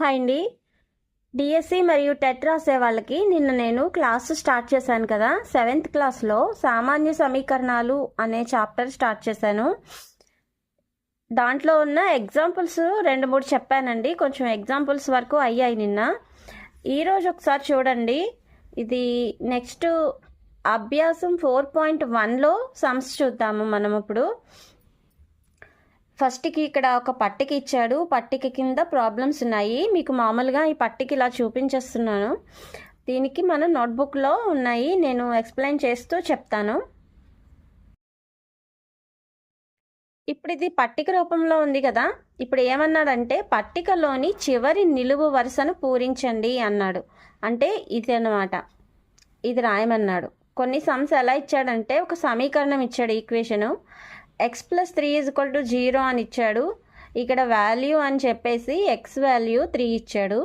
Hi అండి. DSC మరియు TET రాసే వాళ్ళకి నిన్న నేను క్లాస్ స్టార్ట్ చేశాను కదా. సెవెంత్ క్లాస్లో సామాన్య సమీకరణాలు అనే చాప్టర్ స్టార్ట్ చేశాను. దాంట్లో ఉన్న ఎగ్జాంపుల్స్ రెండు మూడు చెప్పానండి. కొంచెం ఎగ్జాంపుల్స్ వరకు అయ్యాయి నిన్న. ఈరోజు ఒకసారి చూడండి. ఇది నెక్స్ట్ అభ్యాసం ఫోర్ పాయింట్ వన్లో సమ్స్ చూద్దాము మనం ఇప్పుడు. ఫస్ట్కి ఇక్కడ ఒక పట్టిక ఇచ్చాడు. పట్టిక కింద ప్రాబ్లమ్స్ ఉన్నాయి. మీకు మామూలుగా ఈ పట్టిక ఇలా చూపించేస్తున్నాను. దీనికి మన నోట్బుక్లో ఉన్నాయి. నేను ఎక్స్ప్లెయిన్ చేస్తూ చెప్తాను. ఇప్పుడు ఇది పట్టిక రూపంలో ఉంది కదా. ఇప్పుడు ఏమన్నాడంటే పట్టికలోని చివరి నిలువు వరుసను పూరించండి అన్నాడు. అంటే ఇది అన్నమాట ఇది రాయమన్నాడు. కొన్ని సమ్స్ ఎలా ఇచ్చాడంటే ఒక సమీకరణం ఇచ్చాడు equation. X plus three is equal to zero అని ఇచ్చాడు. ఇక్కడ వాల్యూ అని చెప్పేసి ఎక్స్ వాల్యూ త్రీ ఇచ్చాడు.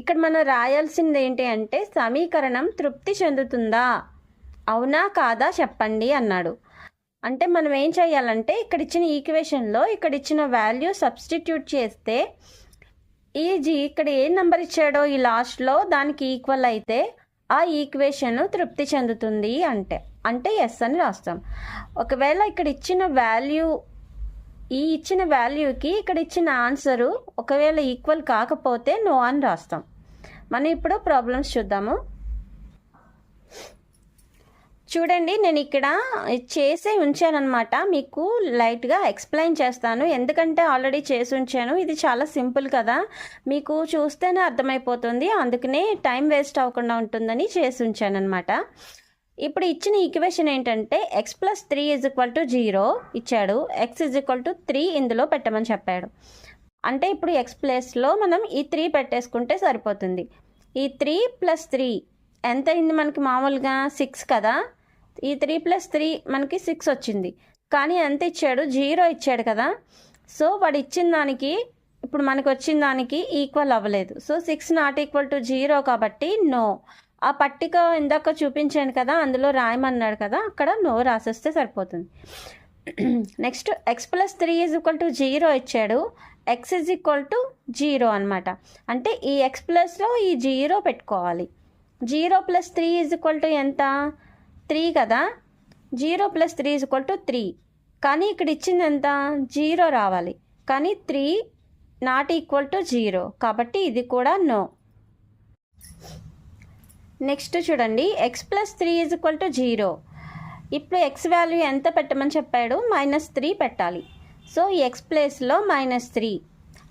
ఇక్కడ మనం రాయాల్సింది ఏంటి అంటే సమీకరణం తృప్తి చెందుతుందా? అవునా కాదా చెప్పండి అన్నాడు. అంటే మనం ఏం చేయాలంటే ఇక్కడ ఇచ్చిన ఈక్వేషన్లో ఇక్కడ ఇచ్చిన వాల్యూ సబ్స్టిట్యూట్ చేస్తే ఈ జీ ఇక్కడ ఏ నెంబర్ ఇచ్చాడో ఈ లాస్ట్లో దానికి ఈక్వల్ అయితే ఆ ఈక్వేషన్ తృప్తి చెందుతుంది అంటే. అంటే ఎస్ అని రాస్తాం. ఒకవేళ ఇక్కడ ఇచ్చిన వాల్యూ ఈ ఇచ్చిన వాల్యూకి ఇక్కడ ఇచ్చిన ఆన్సరు ఒకవేళ ఈక్వల్ కాకపోతే నో అని రాస్తాం. మనం ఇప్పుడు ప్రాబ్లమ్స్ చూద్దాము. చూడండి నేను ఇక్కడ చేసే ఉంచానమాట మీకు లైట్గా ఎక్స్ప్లెయిన్ చేస్తాను. ఎందుకంటే ఆల్రెడీ చేసి ఉంచాను. ఇది చాలా సింపుల్ కదా. మీకు చూస్తేనే అర్థమైపోతుంది. అందుకనే టైం వేస్ట్ అవ్వకుండా ఉంటుందని చేసి ఉంచానమాట ఇప్పుడు ఇచ్చిన ఈక్వేషన్ ఏంటంటే x plus three is equal to zero ఇచ్చాడు. X is equal to three ఇందులో పెట్టమని చెప్పాడు. అంటే ఇప్పుడు ఎక్స్ ప్లస్లో మనం ఈ త్రీ పెట్టేసుకుంటే సరిపోతుంది. ఈ త్రీ ప్లస్ త్రీ ఎంత అయింది మనకి మామూలుగా? సిక్స్ కదా? ఈ త్రీ ప్లస్ త్రీ మనకి సిక్స్ వచ్చింది. కానీ ఎంత ఇచ్చాడు? జీరో ఇచ్చాడు కదా? సో వాడు ఇచ్చిన దానికి ఇప్పుడు మనకు వచ్చిన దానికి ఈక్వల్ అవ్వలేదు. So six not equal to zero కాబట్టి నో ఆ పట్టిక ఇందాక చూపించాను కదా అందులో రాయమన్నాడు కదా అక్కడ నో రాసేస్తే సరిపోతుంది. Next x plus three is equal to zero ఇచ్చాడు. X is equal to zero అనమాట అంటే ఈ ఎక్స్ ప్లస్లో ఈ జీరో పెట్టుకోవాలి. Zero plus three is equal to ఎంత? త్రీ కదా. Zero plus three is equal to three కానీ ఇక్కడ ఇచ్చింది ఎంత? జీరో రావాలి. కానీ three not equal to zero కాబట్టి ఇది కూడా నో నెక్స్ట్ చూడండి. X plus three is equal to zero ఇప్పుడు ఎక్స్ వాల్యూ ఎంత పెట్టమని చెప్పాడు? మైనస్ త్రీ పెట్టాలి. సో ఈ ఎక్స్ ప్లేస్లో మైనస్ త్రీ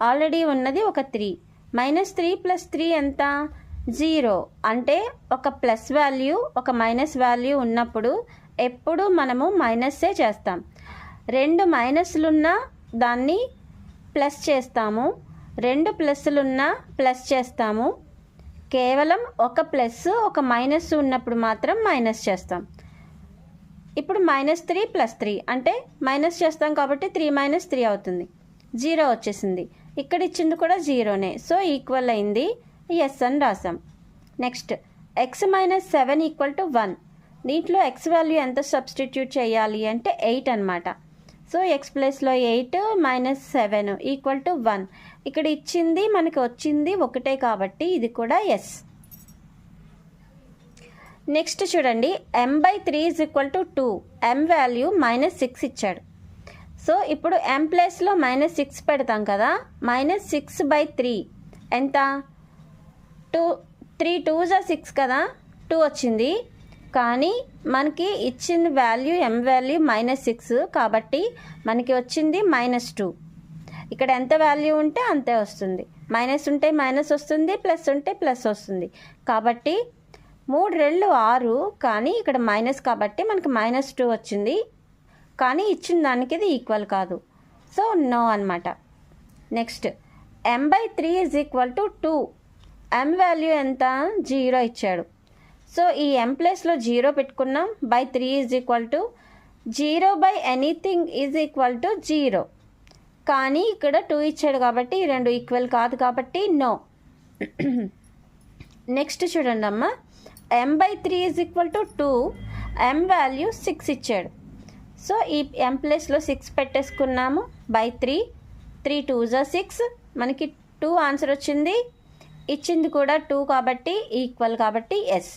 ఆల్రెడీ ఉన్నది ఒక three minus three plus three ఎంత? జీరో అంటే ఒక ప్లస్ వాల్యూ ఒక మైనస్ వాల్యూ ఉన్నప్పుడు ఎప్పుడు మనము మైనస్సే చేస్తాం? రెండు మైనస్లున్నా దాన్ని ప్లస్ చేస్తాము. రెండు ప్లస్లున్నా ప్లస్ చేస్తాము. కేవలం ఒక ప్లస్ ఒక మైనస్ ఉన్నప్పుడు మాత్రం మైనస్ చేస్తాం. ఇప్పుడు మైనస్ త్రీ ప్లస్ త్రీ అంటే మైనస్ చేస్తాం కాబట్టి త్రీ మైనస్ త్రీ అవుతుంది. జీరో వచ్చేసింది. ఇక్కడ ఇచ్చింది కూడా జీరోనే. సో ఈక్వల్ అయింది ఎస్ అని రాసాం. Next x minus seven equal to one. దీంట్లో ఎక్స్ వాల్యూ ఎంత సబ్స్టిట్యూట్ చేయాలి అంటే ఎయిట్ అనమాట సో ఎక్స్ ప్లస్లో eight minus seven equal to one. ఇక్కడ ఇచ్చింది మనకి వచ్చింది ఒకటే కాబట్టి ఇది కూడా ఎస్ నెక్స్ట్ చూడండి m by three is equal to two m value minus six ఇచ్చాడు. సో ఇప్పుడు ఎం ప్లేస్లో మైనస్ సిక్స్ పెడతాం కదా మైనస్ సిక్స్ బై త్రీ ఎంత? టూ త్రీ టూ జా సిక్స్ కదా టూ వచ్చింది. కానీ మనకి ఇచ్చిన value m value minus six కాబట్టి మనకి వచ్చింది మైనస్ టూ ఇక్కడ ఎంత వాల్యూ ఉంటే అంతే వస్తుంది. మైనస్ ఉంటే మైనస్ వస్తుంది ప్లస్ ఉంటే ప్లస్ వస్తుంది. కాబట్టి మూడు రెండు ఆరు కానీ ఇక్కడ మైనస్ కాబట్టి మనకి మైనస్ టూ వచ్చింది. కానీ ఇచ్చిన దానికి ఇది ఈక్వల్ కాదు. సో నో అనమాట next m by three is equal to two m value ఎంత? జీరో ఇచ్చాడు. సో ఈ ఎం ప్లేస్లో జీరో పెట్టుకున్నాం. By three is equal to zero by anything is equal to zero కానీ ఇక్కడ టూ ఇచ్చాడు కాబట్టి ఈ రెండు ఈక్వల్ కాదు కాబట్టి నో నెక్స్ట్ చూడండి అమ్మ. M by three is equal to two m value six ఇచ్చాడు. సో ఈ ఎం ప్లేస్లో సిక్స్ పెట్టేసుకున్నాము. బై త్రీ త్రీ టూ జా సిక్స్ మనకి టూ ఆన్సర్ వచ్చింది. ఇచ్చింది కూడా టూ కాబట్టి ఈక్వల్ కాబట్టి ఎస్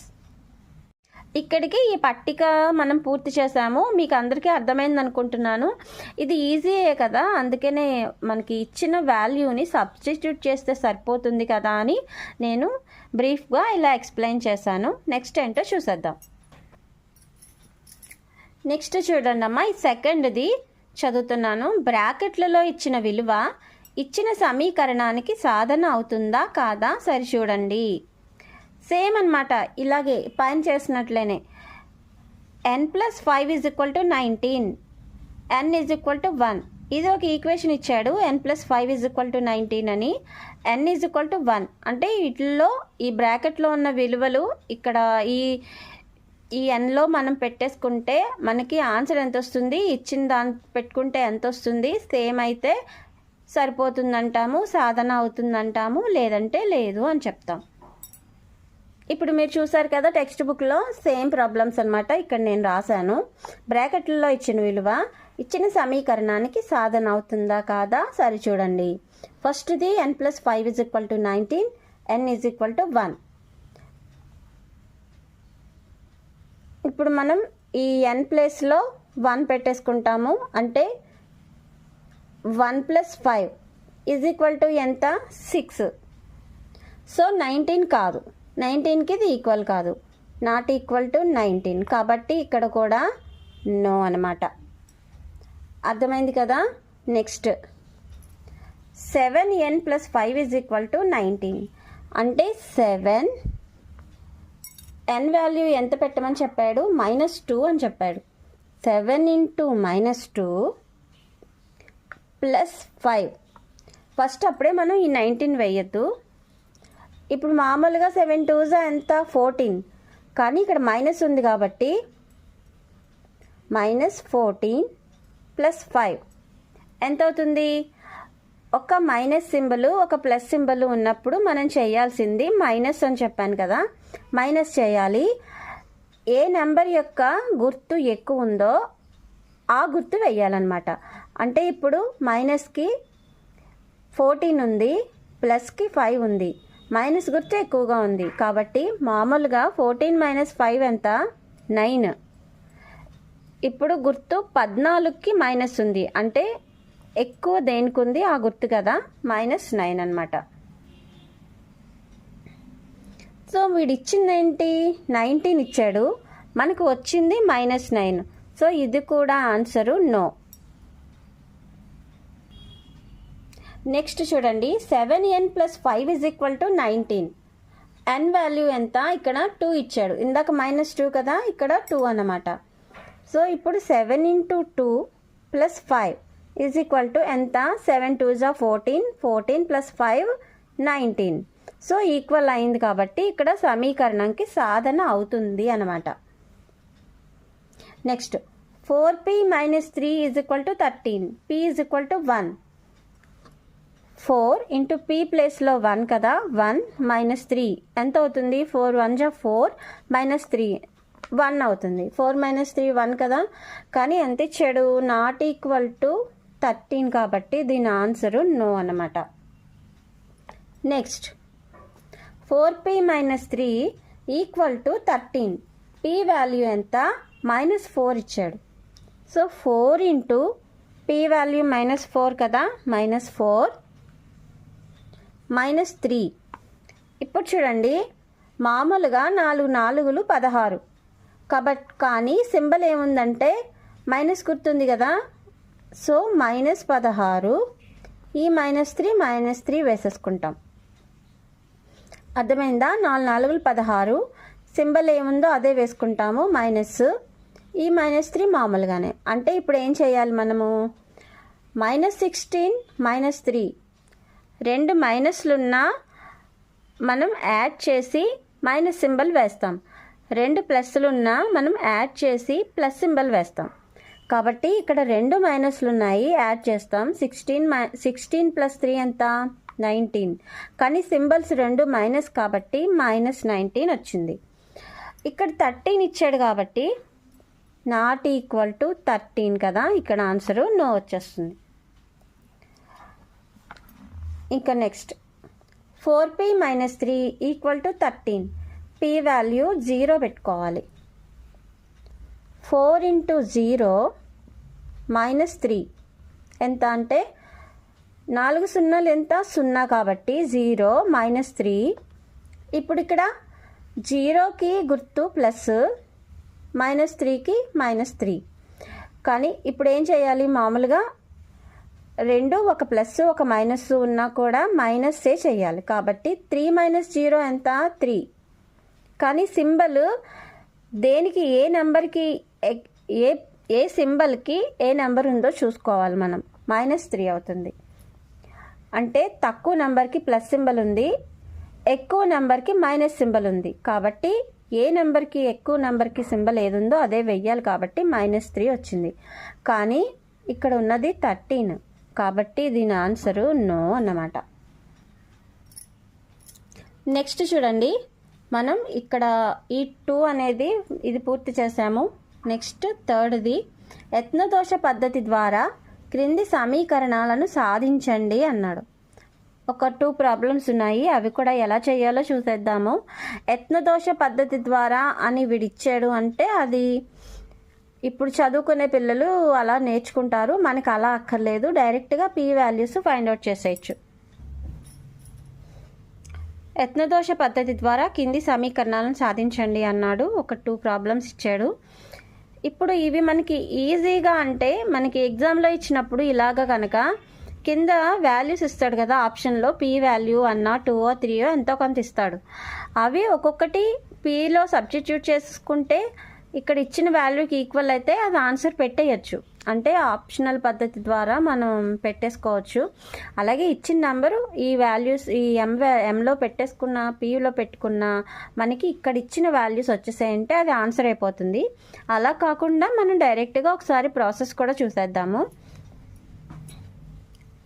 ఇక్కడికి ఈ పట్టిక మనం పూర్తి చేసాము మీకు అందరికీ అర్థమైంది అనుకుంటున్నాను. ఇది ఈజీయే కదా? అందుకనే మనకి ఇచ్చిన వాల్యూని సబ్స్టిట్యూట్ చేస్తే సరిపోతుంది కదా అని నేను బ్రీఫ్గా ఇలా ఎక్స్ప్లెయిన్ చేశాను. నెక్స్ట్ ఏంటో చూసేద్దాం. నెక్స్ట్ చూడండి అమ్మా ఈ సెకండ్ది చదువుతున్నాను. బ్రాకెట్లలో ఇచ్చిన విలువ ఇచ్చిన సమీకరణానికి సాధన అవుతుందా కాదా? సరి చూడండి. సేమ్ అనమాట ఇలాగే పైన చేసినట్లేనే. N plus five is equal to nineteen n is equal to one ఇది ఒక ఈక్వేషన్ ఇచ్చాడు. N plus five is equal to nineteen అని. N is equal to one అంటే వీటిల్లో ఈ బ్రాకెట్లో ఉన్న విలువలు ఇక్కడ ఈ ఈ ఎన్లో మనం పెట్టేసుకుంటే మనకి ఆన్సర్ ఎంత వస్తుంది? ఇచ్చిన దాని పెట్టుకుంటే ఎంత వస్తుంది? సేమ్ అయితే సరిపోతుందంటాము? సాధన అవుతుందంటాము? లేదంటే లేదు అని చెప్తాం. ఇప్పుడు మీరు చూసారు కదా టెక్స్ట్ బుక్లో సేమ్ ప్రాబ్లమ్స్ అనమాట ఇక్కడ నేను రాశాను. బ్రాకెట్లలో ఇచ్చిన విలువ ఇచ్చిన సమీకరణానికి సాధన అవుతుందా కాదా? సరి చూడండి. ఫస్ట్ది n plus five is equal to nineteen n is equal to one ఇప్పుడు మనం ఈ ఎన్ ప్లేస్లో వన్ పెట్టేసుకుంటాము. అంటే one plus five is equal to ఎంత? సిక్స్ సో నైన్టీన్ కాదు. నైన్టీన్కి ఇది ఈక్వల్ కాదు. Not equal to nineteen. కాబట్టి ఇక్కడ కూడా నో అనమాట అర్థమైంది కదా? Next. Seven n plus five is equal to nineteen. అంటే సెవెన్ ఎన్ వాల్యూ ఎంత పెట్టమని చెప్పాడు? మైనస్ టూ అని చెప్పాడు. Seven into minus two plus five. First అప్పుడే మనం ఈ నైన్టీన్ వేయద్దు. ఇప్పుడు మామూలుగా సెవెన్ టూజా ఎంత? ఫోర్టీన్. కానీ ఇక్కడ మైనస్ ఉంది కాబట్టి మైనస్ ఫోర్టీన్ ప్లస్ ఫైవ్. ఎంత అవుతుంది? ఒక మైనస్ సింబల్ ఒక ప్లస్ సింబల్ ఉన్నప్పుడు మనం చేయాల్సింది మైనస్ అని చెప్పాను కదా. మైనస్ చేయాలి. ఏ నెంబర్ యొక్క గుర్తు ఎక్కువ ఉందో ఆ గుర్తు వేయాలన్నమాట. అంటే ఇప్పుడు మైనస్కి ఫోర్టీన్ ఉంది ప్లస్కి ఫైవ్ ఉంది. మైనస్ గుర్తు ఎక్కువగా ఉంది. కాబట్టి మామూలుగా ఫోర్టీన్ మైనస్ ఫైవ్ ఎంత? నైన్. ఇప్పుడు గుర్తు పద్నాలుగుకి మైనస్ ఉంది. అంటే ఎక్కువ దేనికి ఉంది ఆ గుర్తు కదా? మైనస్ నైన్ అనమాట సో వీడు ఇచ్చింది ఏంటి నైన్టీన్ ఇచ్చాడు. మనకు వచ్చింది మైనస్ నైన్. సో ఇది కూడా ఆన్సరు నో. నెక్స్ట్ చూడండి seven n plus five is equal to nineteen. N value ఎంత? ఇక్కడ టూ ఇచ్చాడు. ఇందాక మైనస్ టూ కదా ఇక్కడ టూ అన్నమాట. సో ఇప్పుడు seven into two plus five is equal to ఎంత? సెవెన్ టూ జా fourteen fourteen plus five nineteen. So equal అయింది కాబట్టి ఇక్కడ సమీకరణంకి సాధన అవుతుంది అనమాట next four p minus three is equal to thirteen p is equal to one. Four into p ప్లేస్లో వన్ కదా వన్ మైనస్ త్రీ. ఎంత అవుతుంది? ఫోర్ వన్ జా ఫోర్ మైనస్ త్రీ. వన్ అవుతుంది. ఫోర్ మైనస్ త్రీ వన్ కదా? కానీ ఎంత ఇచ్చాడు? నాట్ ఈక్వల్ టు థర్టీన్ కాబట్టి దీని ఆన్సరు నో అన్నమాట. Next. Four p minus three equal to thirteen. P value ఎంత? మైనస్ ఫోర్ ఇచ్చాడు. So four into p value minus four కదా? Minus four. Minus three. ఇప్పుడు చూడండి మామూలుగా నాలుగు నాలుగులు పదహారు. కాబట్టి కానీ సింబల్ ఏముందంటే మైనస్ గుర్తుంది కదా? సో మైనస్ పదహారు. ఈ మైనస్ త్రీ మైనస్ త్రీ వేసేసుకుంటాం. అర్థమైందా? నాలుగు నాలుగులు పదహారు. సింబల్ ఏముందో అదే వేసుకుంటాము మైనస్. ఈ మైనస్ త్రీ మామూలుగానే. అంటే ఇప్పుడు ఏం చేయాలి మనము? Minus sixteen minus three. రెండు మైనస్లున్నా మనం యాడ్ చేసి మైనస్ సింబల్ వేస్తాం. రెండు ప్లస్లున్నా మనం యాడ్ చేసి ప్లస్ సింబల్ వేస్తాం. కాబట్టి ఇక్కడ రెండు మైనస్లు ఉన్నాయి యాడ్ చేస్తాం. సిక్స్టీన్ మై సిక్స్టీన్ ప్లస్ త్రీ ఎంత? నైన్టీన్. కానీ సింబల్స్ రెండు మైనస్ కాబట్టి మైనస్ నైన్టీన్ వచ్చింది. ఇక్కడ థర్టీన్ ఇచ్చాడు కాబట్టి నాట్ ఈక్వల్ టు థర్టీన్ కదా? ఇక్కడ ఆన్సరు నో వచ్చేస్తుంది. ఇంకా next. Four p minus three equal to thirteen. P value zero పెట్టుకోవాలి. Four into zero minus three. ఎంత అంటే నాలుగు సున్నాలు ఎంత? సున్నా కాబట్టి జీరో మైనస్ త్రీ. ఇప్పుడు ఇక్కడ జీరోకి గుర్తు ప్లస్ మైనస్ త్రీకి మైనస్ త్రీ. కానీ ఇప్పుడు ఏం చేయాలి? మామూలుగా రెండు ఒక ప్లస్ ఒక మైనస్ ఉన్నా కూడా మైనస్సే చేయాలి. కాబట్టి త్రీ మైనస్ జీరో ఎంత? త్రీ. కానీ సింబల్ దేనికి ఏ నెంబర్కి ఏ ఏ సింబల్కి ఏ నెంబర్ ఉందో చూసుకోవాలి మనం. మైనస్ త్రీ అవుతుంది. అంటే తక్కువ నెంబర్కి ప్లస్ సింబల్ ఉంది ఎక్కువ నెంబర్కి మైనస్ సింబల్ ఉంది. కాబట్టి ఏ నెంబర్కి ఎక్కువ నెంబర్కి సింబల్ ఏది ఉందో అదే వెయ్యాలి కాబట్టి మైనస్ త్రీ వచ్చింది. కానీ ఇక్కడ ఉన్నది థర్టీన్. కాబట్టి దీని ఆన్సరు నో అన్నమాట. నెక్స్ట్ చూడండి. మనం ఇక్కడ ఈ టూ అనేది ఇది పూర్తి చేసాము నెక్స్ట్ థర్డ్ది యత్నదోష పద్ధతి ద్వారా క్రింది సమీకరణాలను సాధించండి అన్నాడు. ఒక టూ ప్రాబ్లమ్స్ ఉన్నాయి. అవి కూడా ఎలా చేయాలో చూసేద్దాము. యత్నదోష పద్ధతి ద్వారా అని విడిచ్చాడు అంటే అది ఇప్పుడు చదువుకునే పిల్లలు అలా నేర్చుకుంటారు. మనకు అలా అక్కర్లేదు. డైరెక్ట్గా పీ వాల్యూస్ ఫైండ్ అవుట్ చేసేయచ్చు. యత్నదోష పద్ధతి ద్వారా కింది సమీకరణాలను సాధించండి అన్నాడు. ఒక టూ ప్రాబ్లమ్స్ ఇచ్చాడు. ఇప్పుడు ఇవి మనకి ఈజీగా అంటే మనకి ఎగ్జామ్లో ఇచ్చినప్పుడు ఇలాగ కనుక కింద వాల్యూస్ ఇస్తాడు కదా ఆప్షన్లో పీ వాల్యూ అన్న టూ ఓ త్రీ ఎంతో కొంత ఇస్తాడు. అవి ఒక్కొక్కటి పీలో సబ్స్టిట్యూట్ చేసుకుంటే ఇక్కడ ఇచ్చిన వాల్యూకి ఈక్వల్ అయితే అది ఆన్సర్ పెట్టేయచ్చు. అంటే ఆప్షనల్ పద్ధతి ద్వారా మనం పెట్టేసుకోవచ్చు. అలాగే ఇచ్చిన నెంబరు ఈ వాల్యూస్ ఈ ఎం ఎంలో పెట్టేసుకున్న పీయూలో పెట్టుకున్న మనకి ఇక్కడ ఇచ్చిన వాల్యూస్ వచ్చేసాయంటే అది ఆన్సర్ అయిపోతుంది. అలా కాకుండా మనం డైరెక్ట్గా ఒకసారి ప్రాసెస్ కూడా చూసేద్దాము.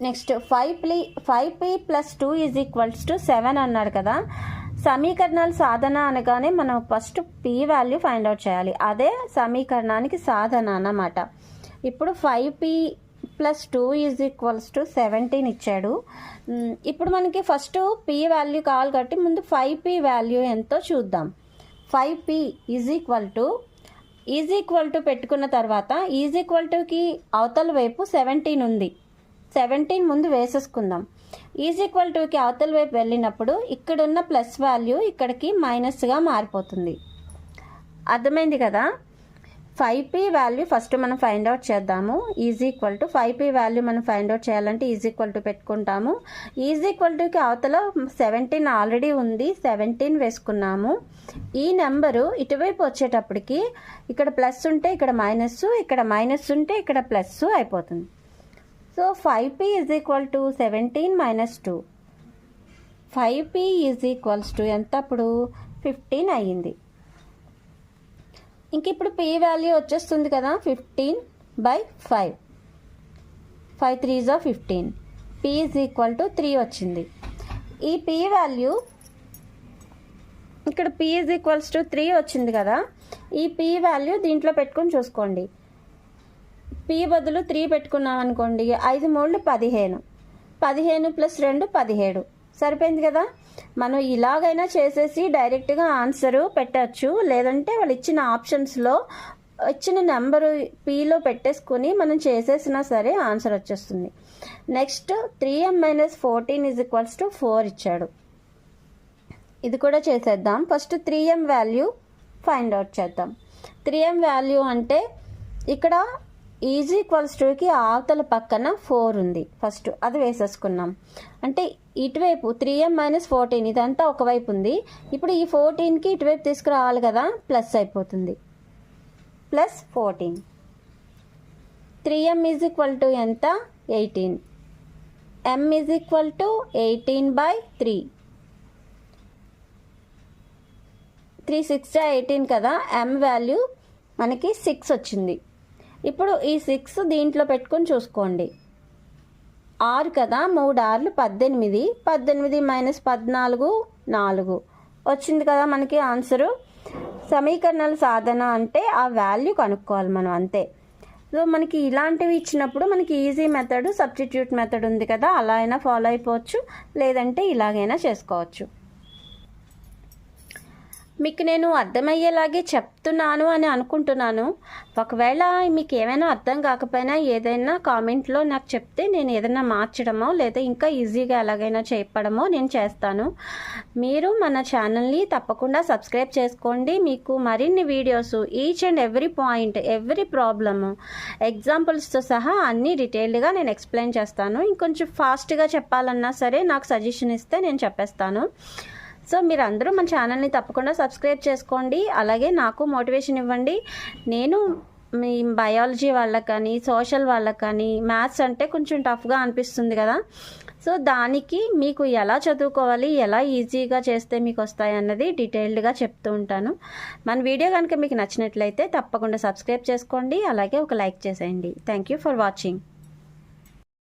Next five plea five p plus two is equals to seven అన్నాడు కదా. సమీకరణాలు సాధన అనగానే మనం first p value find out చేయాలి. అదే సమీకరణానికి సాధన అన్నమాట. ఇప్పుడు five p plus two is equals to seventeen ఇచ్చాడు. ఇప్పుడు మనకి ఫస్ట్ పీ వాల్యూ కావాలి కాబట్టి ముందు ఫైవ్ పీ వాల్యూ ఎంతో చూద్దాం. Five p is equal to is equal to పెట్టుకున్న తర్వాత ఈజ్ ఈక్వల్ టుకి అవతల వైపు సెవెంటీన్ ఉంది. సెవెంటీన్ ముందు వేసేసుకుందాం. ఈజ్ ఈక్వల్ టుకి అవతల వైపు వెళ్ళినప్పుడు ఇక్కడున్న ప్లస్ వాల్యూ ఇక్కడికి మైనస్గా మారిపోతుంది. అర్థమైంది కదా? ఫైవ్ పీ వాల్యూ ఫస్ట్ మనం ఫైండ్ అవుట్ చేద్దాము. Is equal to five p value మనం ఫైండ్ అవుట్ చేయాలంటే ఈజ్ ఈక్వల్ టు పెట్టుకుంటాము. ఈజ్ ఈక్వల్ టుకి అవతల సెవెంటీన్ ఆల్రెడీ ఉంది. సెవెంటీన్ వేసుకున్నాము. ఈ నెంబరు ఇటువైపు వచ్చేటప్పటికి ఇక్కడ ప్లస్ ఉంటే ఇక్కడ మైనస్ ఇక్కడ మైనస్ ఉంటే ఇక్కడ ప్లస్ అయిపోతుంది. So five p is equal to seventeen minus two five p is equals to ఎంత అప్పుడు ఫిఫ్టీన్ అయ్యింది. ఇంక ఇప్పుడు పీ వాల్యూ వచ్చేస్తుంది కదా fifteen by five five three జా fifteen p is equal to three వచ్చింది. ఈ పీ వాల్యూ ఇక్కడ p is equals to three వచ్చింది కదా ఈ పీ వాల్యూ దీంట్లో పెట్టుకొని చూసుకోండి. పి బదులు త్రీ పెట్టుకున్నాం అనుకోండి ఐదు మూడు పదిహేను. పదిహేను ప్లస్ రెండు పదిహేడు. సరిపోయింది కదా? మనం ఇలాగైనా చేసేసి డైరెక్ట్గా ఆన్సరు పెట్టచ్చు. లేదంటే వాళ్ళు ఇచ్చిన ఆప్షన్స్లో ఇచ్చిన నెంబరు పీలో పెట్టేసుకుని మనం చేసేసినా సరే ఆన్సర్ వచ్చేస్తుంది. Next three m minus fourteen is equals to four ఇచ్చాడు. ఇది కూడా చేసేద్దాం. First three m value find out చేద్దాం. త్రీ ఎం వాల్యూ అంటే ఇక్కడ ఈజ్ ఈక్వల్స్ టూకి అవతల పక్కన ఫోర్ ఉంది. ఫస్ట్ అది వేసేసుకున్నాం. అంటే ఇటువైపు త్రీ ఎం మైనస్ ఫోర్టీన్ ఇదంతా ఒకవైపు ఉంది. ఇప్పుడు ఈ ఫోర్టీన్కి ఇటువైపు తీసుకురావాలి కదా ప్లస్ అయిపోతుంది. Plus fourteen. Three m is equal to ఎంత? Eighteen. M is equal to eighteen by three. Three six eighteen కదా ఎం వాల్యూ మనకి సిక్స్ వచ్చింది. ఇప్పుడు ఈ సిక్స్ దీంట్లో పెట్టుకొని చూసుకోండి. ఆరు కదా? మూడు ఆర్లు పద్దెనిమిది. పద్దెనిమిది మైనస్ పద్నాలుగు నాలుగు. వచ్చింది కదా మనకి ఆన్సరు. సమీకరణాల సాధన అంటే ఆ వాల్యూ కనుక్కోవాలి మనం అంతే. సో మనకి ఇలాంటివి ఇచ్చినప్పుడు మనకి ఈజీ మెథడ్ సబ్స్టిట్యూట్ మెథడ్ ఉంది కదా అలా అయినా ఫాలో అయిపోవచ్చు. లేదంటే ఇలాగైనా చేసుకోవచ్చు. మీకు నేను అర్థమయ్యేలాగే చెప్తున్నాను అని అనుకుంటున్నాను. ఒకవేళ మీకు ఏమైనా అర్థం కాకపోయినా ఏదైనా కామెంట్లో నాకు చెప్తే నేను ఏదైనా మార్చడమో లేదా ఇంకా ఈజీగా ఎలాగైనా చెప్పడమో నేను చేస్తాను. మీరు మన ఛానల్ని తప్పకుండా సబ్స్క్రైబ్ చేసుకోండి. మీకు మరిన్ని videos each and every point every problem ఎగ్జాంపుల్స్తో సహా అన్నీ డీటెయిల్డ్గా నేను ఎక్స్ప్లెయిన్ చేస్తాను. ఇంకొంచెం ఫాస్ట్గా చెప్పాలన్నా సరే నాకు సజెషన్ ఇస్తే నేను చెప్పేస్తాను. సో మీరు అందరూ మన ఛానల్ని తప్పకుండా సబ్స్క్రైబ్ చేసుకోండి. అలాగే నాకు మోటివేషన్ ఇవ్వండి. నేను మీ బయాలజీ వాళ్ళకి కానీ సోషల్ వాళ్ళకి కానీ మ్యాథ్స్ అంటే కొంచెం టఫ్గా అనిపిస్తుంది కదా. సో దానికి మీకు ఎలా చదువుకోవాలి ఎలా ఈజీగా చేస్తే మీకు వస్తాయి అన్నది డీటెయిల్డ్గా చెప్తూ ఉంటాను. మన వీడియో కనుక మీకు నచ్చినట్లయితే తప్పకుండా సబ్స్క్రైబ్ చేసుకోండి. అలాగే ఒక లైక్ చేసేయండి. Thank you for watching.